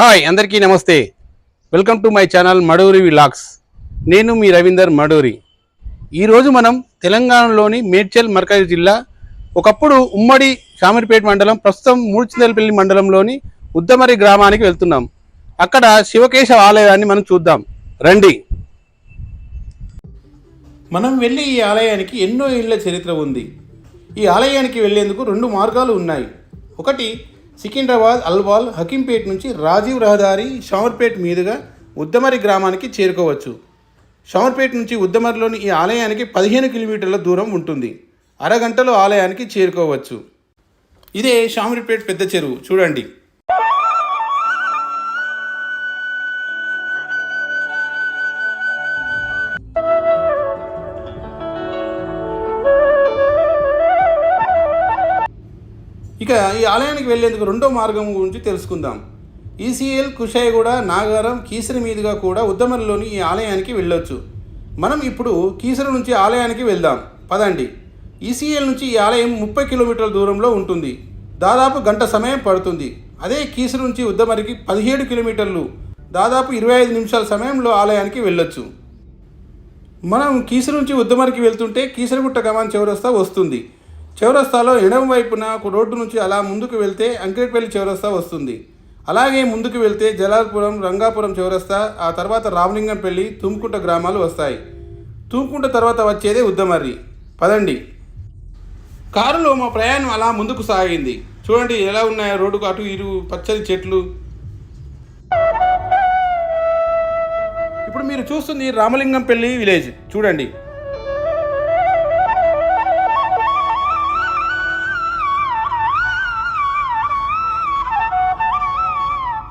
Hi అందరికీ నమస్తే. Welcome to my channel Maduri విలాక్స్ నేను మీ రవీందర్ మడూరి. ఈరోజు మనం తెలంగాణలోని మేడ్చల్ మర్కజ్ జిల్లా ఒకప్పుడు ఉమ్మడి షామీర్పేట మండలం ప్రస్తుతం మూడుచిందలపల్లి మండలంలోని ఉద్దమరి గ్రామానికి వెళ్తున్నాం. అక్కడ శివకేశవ ఆలయాన్ని మనం చూద్దాం. రండి. మనం వెళ్ళి ఈ ఆలయానికి ఎన్నో ఏళ్ళ చరిత్ర ఉంది. ఈ ఆలయానికి వెళ్ళేందుకు రెండు మార్గాలు ఉన్నాయి. ఒకటి సికింద్రాబాద్ అల్వాల్ హకీంపేట్ నుంచి రాజీవ్ రహదారి షామర్పేట్ మీదుగా ఉద్దమరి గ్రామానికి చేరుకోవచ్చు. షామర్పేట్ నుంచి ఉద్దమరిలోని ఈ ఆలయానికి పదిహేను కిలోమీటర్ల దూరం ఉంటుంది. అరగంటలో ఆలయానికి చేరుకోవచ్చు. ఇదే షామర్పేట్ పెద్ద చెరువు. చూడండి. ఆలయానికి వెళ్ళేందుకు రెండో మార్గం గురించి తెలుసుకుందాం. ఈసీఎల్ కుషాయగూడ నాగారం కీసరి మీదుగా కూడా ఉద్దమరిలోని ఈ ఆలయానికి వెళ్ళొచ్చు. మనం ఇప్పుడు కీసరి నుంచి ఆలయానికి వెళ్దాం. పదండి. ఈసీఎల్ నుంచి ఈ ఆలయం ముప్పై కిలోమీటర్ల దూరంలో ఉంటుంది. దాదాపు గంట సమయం పడుతుంది. అదే కీసరి నుంచి ఉద్దమరికి పదిహేడు కిలోమీటర్లు. దాదాపు ఇరవై ఐదు నిమిషాల సమయంలో ఆలయానికి వెళ్ళొచ్చు. మనం కీసరి నుంచి ఉద్దమరికి వెళ్తుంటే కీసరగుట్ట గమాన్ వస్తా వస్తుంది. చౌరస్తాలో ఎడమ వైపున ఒక రోడ్డు నుంచి అలా ముందుకు వెళ్తే అంకిరెడ్పల్లి చౌరస్తా వస్తుంది. అలాగే ముందుకు వెళ్తే జలాల్పురం రంగాపురం చౌరస్తా ఆ తర్వాత రామలింగంపల్లి తుమ్కుంట గ్రామాలు వస్తాయి. తుమ్కుంట తర్వాత వచ్చేదే ఉద్దమర్రి. పదండి. కారులో మా ప్రయాణం అలా ముందుకు సాగింది. చూడండి ఎలా ఉన్నాయో రోడ్డుకు అటు ఇరు పచ్చని చెట్లు. ఇప్పుడు మీరు చూస్తుంది రామలింగంపల్లి విలేజ్. చూడండి.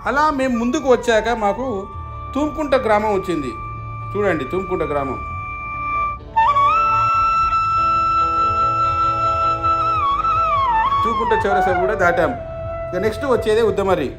అలా మేము ముందుకు వచ్చాక మాకు తూంకుంట గ్రామం వచ్చింది. చూడండి తూంకుంట గ్రామం. తూంకుంట చౌరసా కూడా దాటాం. ఇక నెక్స్ట్ వచ్చేదే ఉద్దమరి.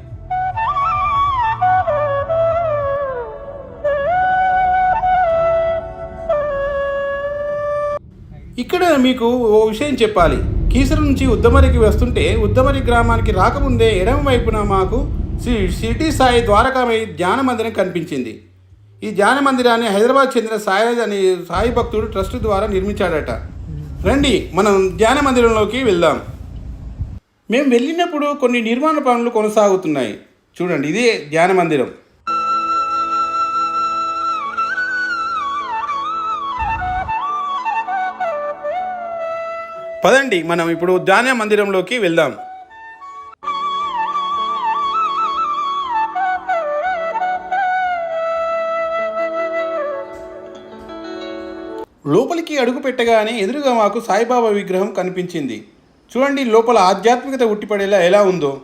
ఇక్కడ మీకు ఓ విషయం చెప్పాలి. కీసర నుంచి ఉద్దమరికి వస్తుంటే ఉద్దమరి గ్రామానికి రాకముందే ఎడమ వైపున మాకు శ్రీ సిటీ సాయి ద్వారకామయ్య ధ్యాన మందిరం కనిపించింది. ఈ ధ్యాన మందిరాన్ని హైదరాబాద్ చెందిన సాయి అనే సాయి భక్తుడు ట్రస్ట్ ద్వారా నిర్మించాడట. రండి మనం ధ్యాన మందిరంలోకి వెళ్దాం. మేము వెళ్ళినప్పుడు కొన్ని నిర్మాణ పనులు కొనసాగుతున్నాయి. చూడండి ఇదే ధ్యాన మందిరం. పదండి మనం ఇప్పుడు ధ్యాన మందిరంలోకి వెళ్దాం. లోపలికి అడుగు పెట్టగానే ఎదురుగా మాకు సాయిబాబా విగ్రహం కనిపించింది. చూడండి లోపల ఆధ్యాత్మికత ఉట్టిపడేలా ఎలా ఉందో.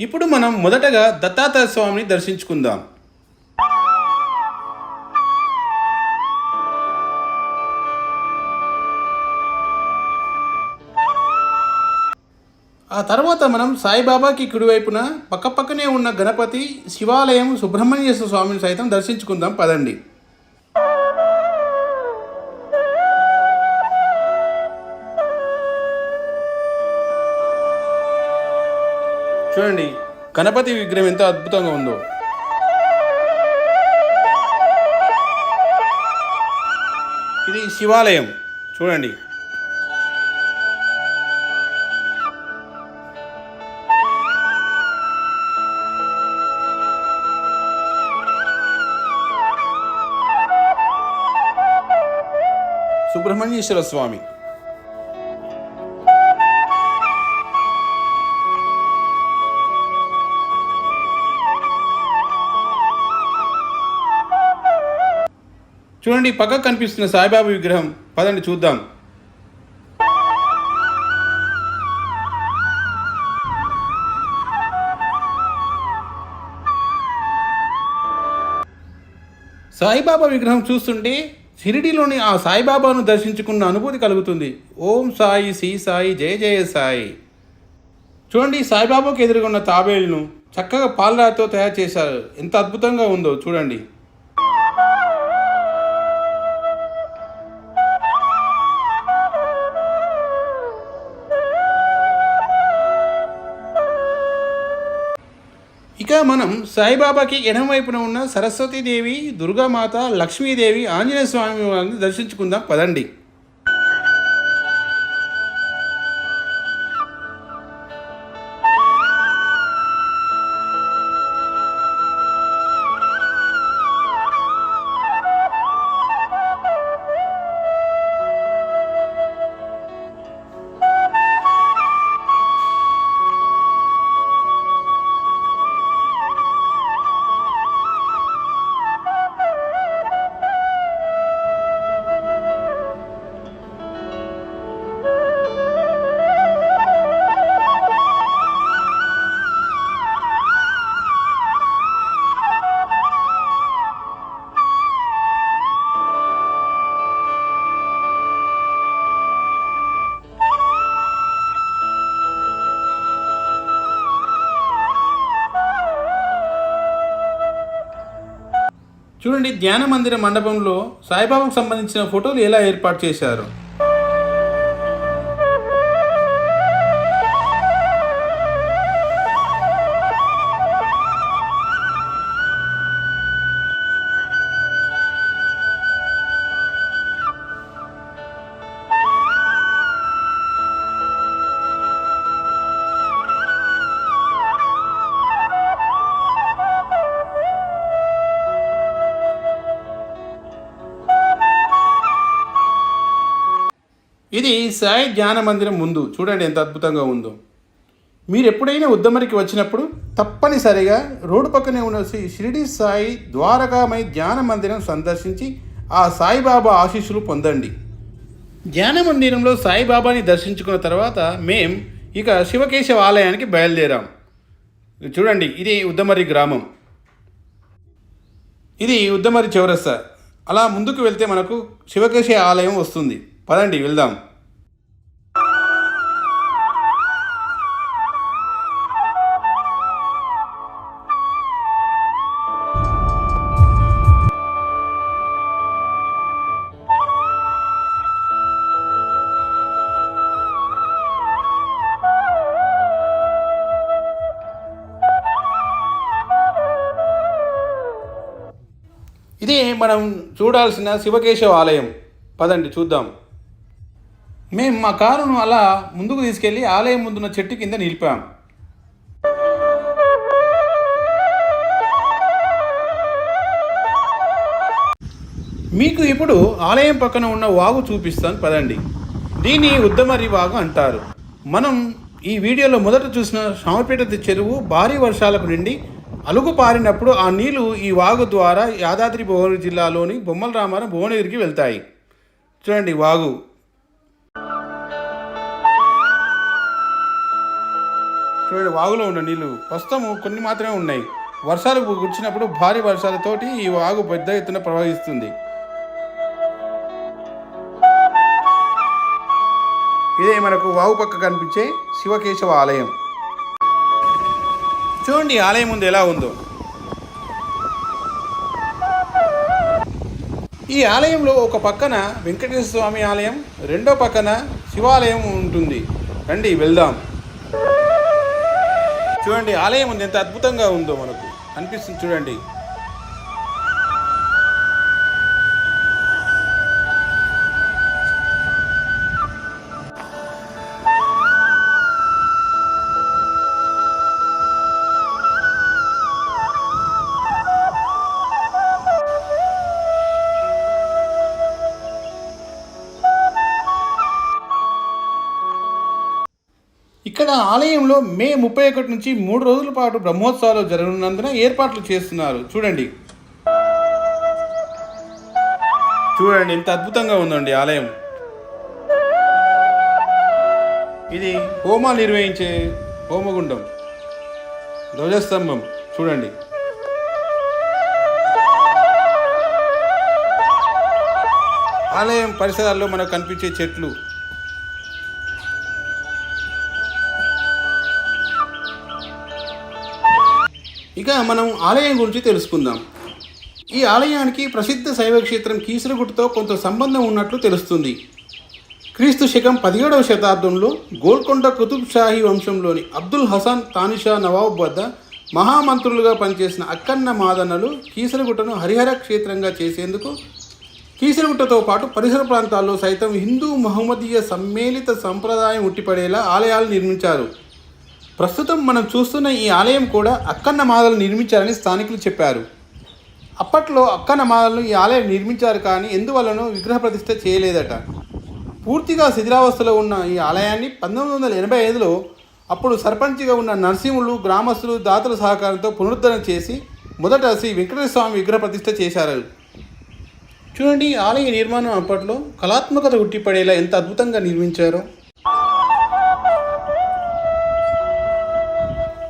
ఇప్పుడు మనం మొదటగా దత్తాత్రేయ స్వామిని దర్శించుకుందాం. ఆ తర్వాత మనం సాయిబాబాకి కుడివైపున పక్కపక్కనే ఉన్న గణపతి శివాలయం సుబ్రహ్మణ్యేశ్వర స్వామిని సైతం దర్శించుకుందాం. పదండి. చూడండి గణపతి విగ్రహం ఎంత అద్భుతంగా ఉందో. ఇది శివాలయం చూడండి. సుబ్రహ్మణ్యేశ్వర స్వామి. చూడండి పక్క కనిపిస్తున్న సాయిబాబా విగ్రహం. పదండి చూద్దాం. సాయిబాబా విగ్రహం చూస్తుంటే షిరిడిలోని ఆ సాయిబాబాను దర్శించుకున్న అనుభూతి కలుగుతుంది. ఓం సాయి శ్రీ సాయి జయ జయ సాయి. చూడండి సాయిబాబాకు ఎదురుగున్న తాబేలును చక్కగా పాలరాతో తయారు చేశారు. ఎంత అద్భుతంగా ఉందో చూడండి. ఇంకా మనం సాయిబాబాకి ఎడం వైపున ఉన్న సరస్వతీదేవి దుర్గామాత లక్ష్మీదేవి ఆంజనేయ స్వామి వారిని దర్శించుకుందాం. పదండి. చూడండి ధ్యాన మందిర మండపంలో సాయిబాబాకు సంబంధించిన ఫోటోలు ఎలా ఏర్పాటు చేశారు? ఇది సాయి ధ్యాన మందిరం ముందు. చూడండి ఎంత అద్భుతంగా ఉందో. మీరు ఎప్పుడైనా ఉద్దమరికి వచ్చినప్పుడు తప్పనిసరిగా రోడ్డు పక్కనే ఉన్న శ్రీ షిరిడి సాయి ద్వారకామై ధ్యాన మందిరం సందర్శించి ఆ సాయిబాబా ఆశీస్సులు పొందండి. ధ్యాన మందిరంలో సాయిబాబాని దర్శించుకున్న తర్వాత మేం ఇక శివకేశవ ఆలయానికి బయలుదేరాం. చూడండి ఇది ఉద్దమరి గ్రామం. ఇది ఉద్దమరి చౌరస్తా. అలా ముందుకు వెళ్తే మనకు శివకేశ ఆలయం వస్తుంది. పదండి వెళ్దాం. ఇది మనం చూడాల్సిన శివకేశవ ఆలయం. పదండి చూద్దాం. మేము మా కారును అలా ముందుకు తీసుకెళ్ళి ఆలయం ముందున్న చెట్టు కింద నిలిపాం. మీకు ఇప్పుడు ఆలయం పక్కన ఉన్న వాగు చూపిస్తాను పదండి. దీన్ని ఉద్దమరి వాగు అంటారు. మనం ఈ వీడియోలో మొదట చూసిన శామపేట చెరువు భారీ వర్షాలకు నిండి అలుగు పారినప్పుడు ఆ నీళ్ళు ఈ వాగు ద్వారా యాదాద్రి భువనగిరి జిల్లాలోని బొమ్మల రామారం భువనగిరికి వెళ్తాయి. చూడండి వాగు. చూడండి వాగులో ఉన్న నీళ్ళు ప్రస్తుతం కొన్ని మాత్రమే ఉన్నాయి. వర్షాలు గుర్చినప్పుడు భారీ వర్షాలతోటి ఈ వాగు పెద్ద ఎత్తున ప్రవహిస్తుంది. ఇదే మనకు వాగు పక్క కనిపించే శివకేశవ ఆలయం. చూడండి ఆలయం ముందు ఎలా ఉందో. ఈ ఆలయంలో ఒక పక్కన వెంకటేశ్వర స్వామి ఆలయం రెండో పక్కన శివాలయం ఉంటుంది. రండి వెళ్దాం. చూడండి ఆలయం ఉంది. ఎంత అద్భుతంగా ఉందో మనకు. అనిపిస్తుంది చూడండి. ఆలయంలో మే ముప్పై ఒకటి నుంచి మూడు రోజుల పాటు బ్రహ్మోత్సవాలు జరగనున్నందున ఏర్పాట్లు చేస్తున్నారు. చూడండి. చూడండి ఎంత అద్భుతంగా ఉందండి ఆలయం. ఇది హోమాలు నిర్వహించే హోమగుండం. ధ్వజస్తంభం. చూడండి. ఆలయం పరిసరాల్లో మనకు కనిపించే చెట్లు. ఇక మనం ఆలయం గురించి తెలుసుకుందాం. ఈ ఆలయానికి ప్రసిద్ధ శైవ క్షేత్రం కీసరగుట్టతో కొంత సంబంధం ఉన్నట్లు తెలుస్తుంది. క్రీస్తు శకం పదిహేడవ శతాబ్దంలో గోల్కొండ కుతుబ్ షాహీ వంశంలోని అబ్దుల్ హసన్ తానిషా నవాబ్ వద్ద మహామంత్రులుగా పనిచేసిన అక్కన్న మాదన్నలు కీసరగుట్టను హరిహర క్షేత్రంగా చేసేందుకు కీసరగుట్టతో పాటు పరిసర ప్రాంతాల్లో సైతం హిందూ మహమ్మదీయ సమ్మేళిత సంప్రదాయం ఉట్టిపడేలా ఆలయాలు నిర్మించారు. ప్రస్తుతం మనం చూస్తున్న ఈ ఆలయం కూడా అక్కన్న మాదలు నిర్మించారని స్థానికులు చెప్పారు. అప్పట్లో అక్కన్న మాదలను ఈ ఆలయం నిర్మించారు కానీ ఎందువల్లనో విగ్రహ ప్రతిష్ట చేయలేదట. పూర్తిగా శిథిలావస్థలో ఉన్న ఈ ఆలయాన్ని పంతొమ్మిది వందల ఎనభై ఐదులో అప్పుడు సర్పంచ్గా ఉన్న నరసింహులు గ్రామస్తులు దాతల సహకారంతో పునరుద్ధరణ చేసి మొదట శ్రీ వెంకటేశ్వర స్వామి విగ్రహ ప్రతిష్ట చేశారు. చూడండి ఈ ఆలయ నిర్మాణం అప్పట్లో కళాత్మకత ఉట్టిపడేలా ఎంత అద్భుతంగా నిర్మించారో.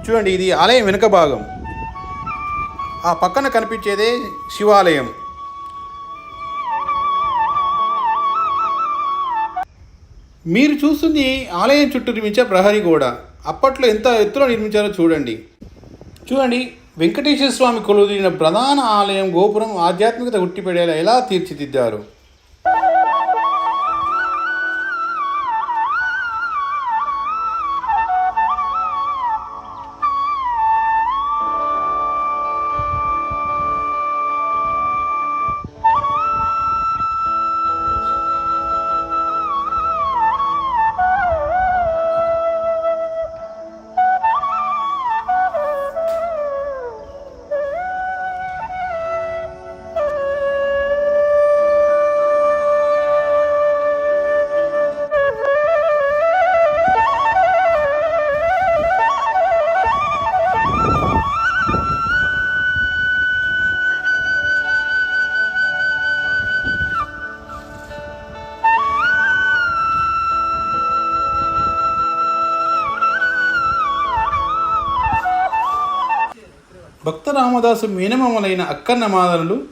చూడండి ఇది ఆలయం వెనుక భాగం. ఆ పక్కన కనిపించేదే శివాలయం. మీరు చూస్తుంది ఆలయం చుట్టూ నిర్మించే ప్రహరీ గోడ. అప్పట్లో ఎంత ఎత్తులో నిర్మించారో చూడండి. చూడండి వెంకటేశ్వర స్వామి కొలుదిన ప్రధాన ఆలయం గోపురం ఆధ్యాత్మికత ఉట్టిపడేలా ఎలా తీర్చిదిద్దారు? భక్త రామదాసు మీనమములైన అక్కన్న మాదనులు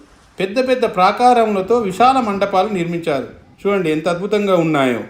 పెద్ద పెద్ద ప్రాకారములతో విశాల మండపాలు నిర్మించారు. చూడండి ఎంత అద్భుతంగా ఉన్నాయో.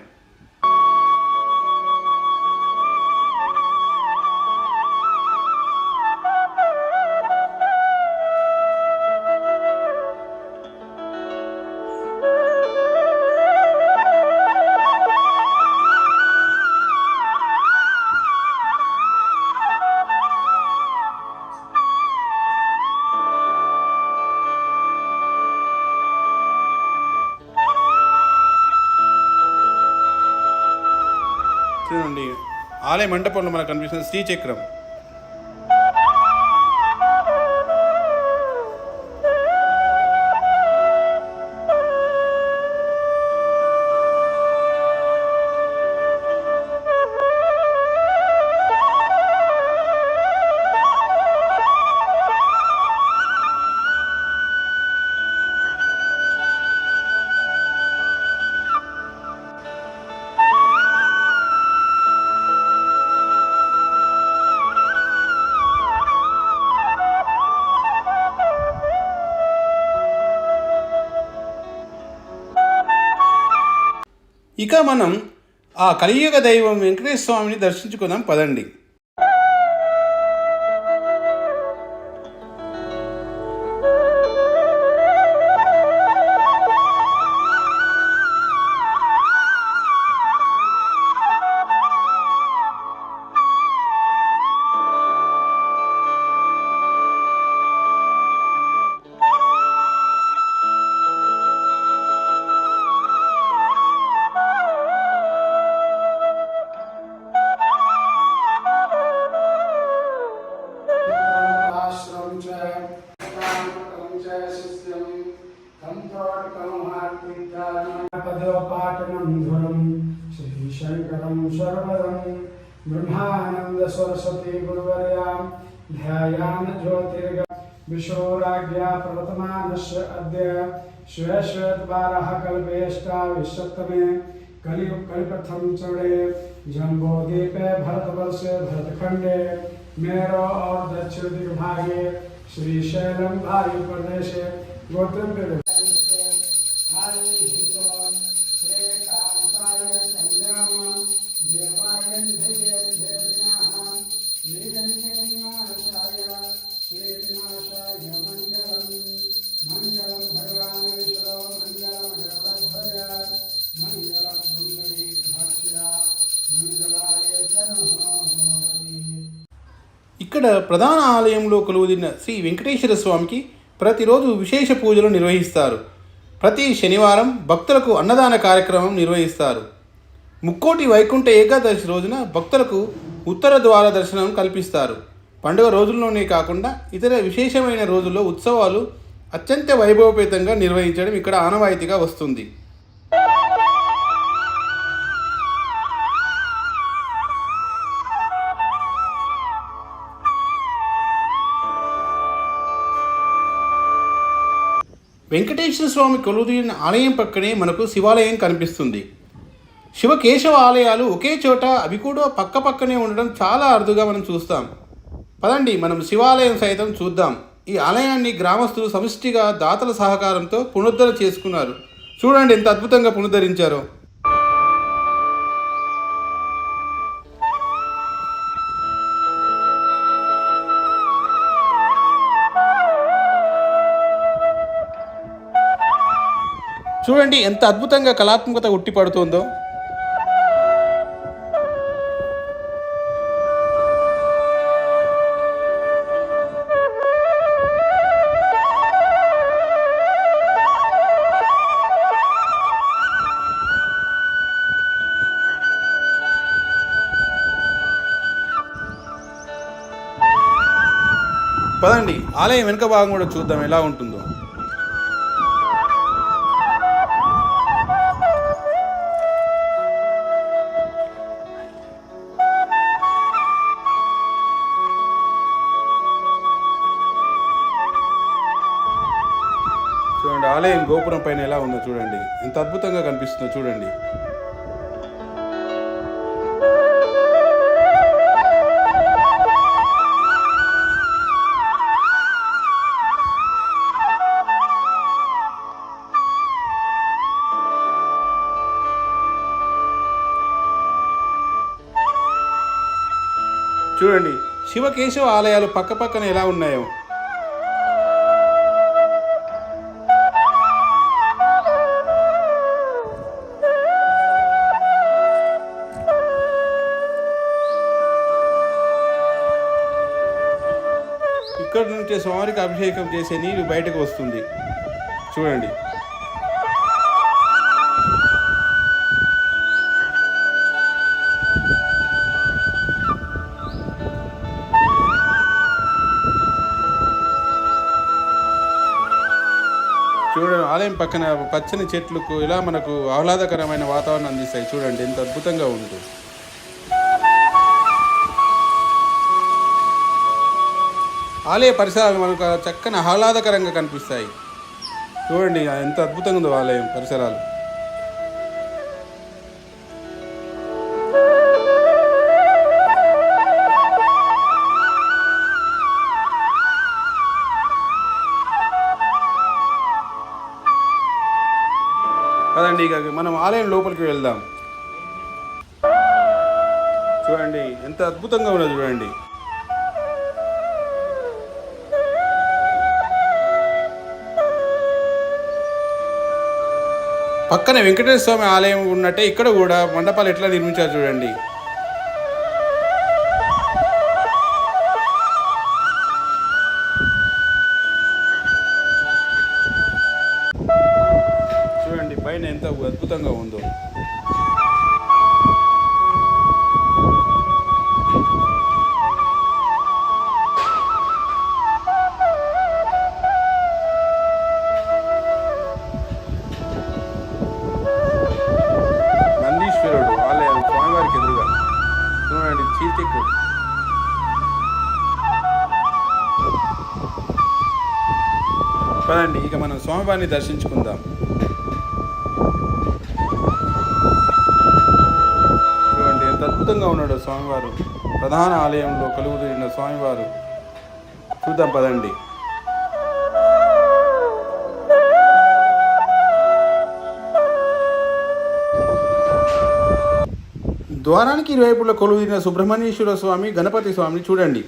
ఆలయ మండపంలో మనకు కనిపిస్తుంది శ్రీచక్రం. ఇక మనం ఆ కలియుగ దైవం వెంకటేశ్వర స్వామిని దర్శించుకుందాం. పదండి. सर्वदं ब्रह्मानन्दसरस्वती गुरुवर्यां ध्यायान् ज्योतिर्ग विशोराज्ञा प्रवर्तमानस्य अद्य श्वेश्वेतवारः कल्पेष्टा विशत्तमे कलियुग कलिप्रथम चौड़े जम्बोदीपे भरतवर्षे मेरो और दक्षिण दिग्भागे श्रीशैलम वायु प्रदेशे गोत्रम ఇక్కడ ఇక్కడ ప్రధాన ఆలయంలో కొలువుదిన్న శ్రీ వెంకటేశ్వర స్వామికి ప్రతిరోజు విశేష పూజలు నిర్వహిస్తారు. ప్రతి శనివారం భక్తులకు అన్నదాన కార్యక్రమం నిర్వహిస్తారు. ముక్కోటి వైకుంఠ ఏకాదశి రోజున భక్తులకు ఉత్తర ద్వార దర్శనం కల్పిస్తారు. పండుగ రోజుల్లోనే కాకుండా ఇతర విశేషమైన రోజుల్లో ఉత్సవాలు అత్యంత వైభవపేతంగా నిర్వహించడం ఇక్కడ ఆనవాయితీగా వస్తుంది. వెంకటేశ్వర స్వామి కొలుదీరిన ఆలయం పక్కనే మనకు శివాలయం కనిపిస్తుంది. శివకేశవ ఆలయాలు ఒకే చోట అవి కూడా పక్క పక్కనే ఉండడం చాలా అరుదుగా మనం చూస్తాం. పదండి మనం శివాలయం సైతం చూద్దాం. ఈ ఆలయాన్ని గ్రామస్తులు సమిష్టిగా దాతల సహకారంతో పునరుద్ధరణ చేసుకున్నారు. చూడండి ఎంత అద్భుతంగా పునరుద్ధరించారో. చూడండి ఎంత అద్భుతంగా కళాత్మకత ఉట్టిపడుతుందో. ఆలయం వెనుక భాగం కూడా చూద్దాం ఎలా ఉంటుందో. చూడండి ఆలయం గోపురం పైన ఎలా ఉందో చూడండి. ఎంత అద్భుతంగా కనిపిస్తుందో చూడండి చూడండి. శివకేశవ ఆలయాలు పక్క పక్కన ఎలా ఉన్నాయో? ఇక్కడ నుంచి స్వామికి అభిషేకం చేసే నీరు బయటకు వస్తుంది. చూడండి. ఆలయం పక్కన పచ్చని చెట్లకు ఇలా మనకు ఆహ్లాదకరమైన వాతావరణం అందిస్తాయి. చూడండి ఎంత అద్భుతంగా ఉంటుంది ఆలయ పరిసరాలు మనకు చక్కని ఆహ్లాదకరంగా కనిపిస్తాయి. చూడండి ఎంత అద్భుతంగా ఉందో ఆలయం పరిసరాలు. పదండి ఇక మనం ఆలయం లోపలికి వెళ్దాం. చూడండి ఎంత అద్భుతంగా ఉన్నది చూడండి. పక్కన వెంకటేశ్వర స్వామి ఆలయం ఉన్నట్టే ఇక్కడ కూడా మండపాలు ఎట్లా నిర్మించారు చూడండి. పైన ఎంత అద్భుతంగా ఉందో. నందీశ్వరుడు ఆలయం స్వామివారికి ఎదురుగా చూడండి చీచెక్కు పదండి ఇక మనం స్వామివారిని దర్శించుకుందాం. స్వామివారు. ప్రధాన ఆలయంలో కలుగుతున్న స్వామివారు. చూద్దాం పదండి. ద్వారానికి ఇరువైపుల కొలువుదిన సుబ్రహ్మణ్యేశ్వర స్వామి గణపతి స్వామిని చూడండి.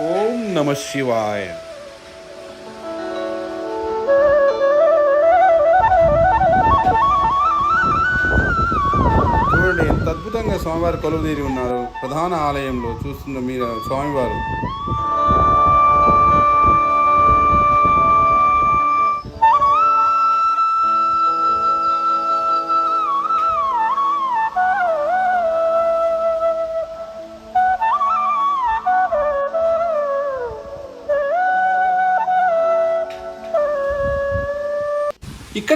ఓం నమ శివాయ. స్వామివారు కొలువుదీరి ఉన్నారు. ప్రధాన ఆలయంలో చూస్తున్న మీరు స్వామివారు.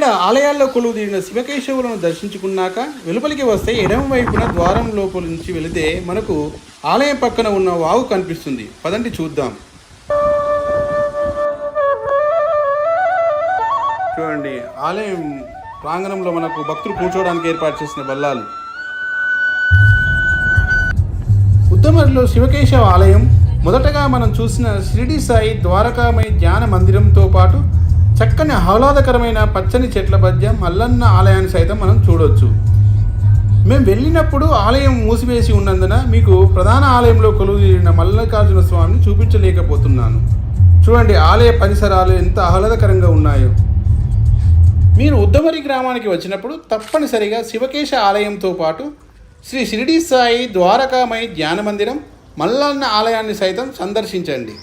ఇక్కడ ఆలయాల్లో కొలువు తీరిన శివకేశవులను దర్శించుకున్నాక వెలుపలికి వస్తే ఎడమ వైపున ద్వారం లోపల నుంచి వెళితే మనకు ఆలయం పక్కన ఉన్న వాగు కనిపిస్తుంది. పదండి చూద్దాం. చూడండి ఆలయం ప్రాంగణంలో మనకు భక్తులు కూర్చోవడానికి ఏర్పాటు చేసిన బల్లాలు. ఉద్దమరిలో శివకేశవ ఆలయం. మొదటగా మనం చూసిన షిరిడి సాయి ద్వారకామయ ధ్యాన మందిరంతో పాటు చక్కని ఆహ్లాదకరమైన పచ్చని చెట్ల మధ్య మల్లన్న ఆలయాన్ని సైతం మనం చూడవచ్చు మేము వెళ్ళినప్పుడు ఆలయం మూసివేసి ఉన్నందున మీకు ప్రధాన ఆలయంలో కొలువుదీరిన మల్లికార్జున స్వామిని చూపించలేకపోతున్నాను. చూడండి ఆలయ పరిసరాలు ఎంత ఆహ్లాదకరంగా ఉన్నాయో. మీరు ఉద్దమరి గ్రామానికి వచ్చినప్పుడు తప్పనిసరిగా శివకేశ ఆలయంతో పాటు శ్రీ షిరిడి సాయి ద్వారకామయ ధ్యాన మందిరం మల్లన్న ఆలయాన్ని సైతం సందర్శించండి.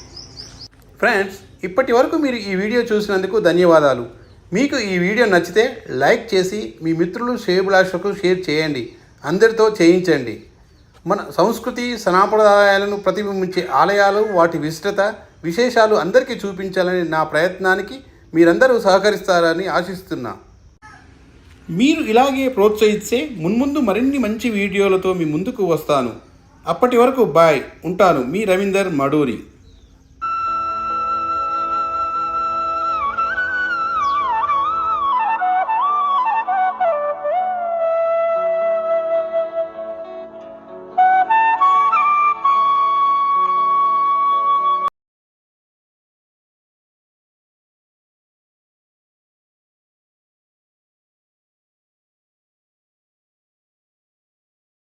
ఫ్రెండ్స్ ఇప్పటి వరకు మీరు ఈ వీడియో చూసినందుకు ధన్యవాదాలు. మీకు ఈ వీడియో నచ్చితే లైక్ చేసి మీ మిత్రులు శ్రేయభిలాషకు షేర్ చేయండి. అందరితో చేయించండి. మన సంస్కృతి సనాప్రదాయాలను ప్రతిబింబించే ఆలయాలు వాటి విస్తృత విశేషాలు అందరికీ చూపించాలని నా ప్రయత్నానికి మీరందరూ సహకరిస్తారని ఆశిస్తున్నా. మీరు ఇలాగే ప్రోత్సహిస్తే మున్ముందు మరిన్ని మంచి వీడియోలతో మీ ముందుకు వస్తాను. అప్పటి వరకు బాయ్. ఉంటాను. మీ రవీందర్ మడూరి.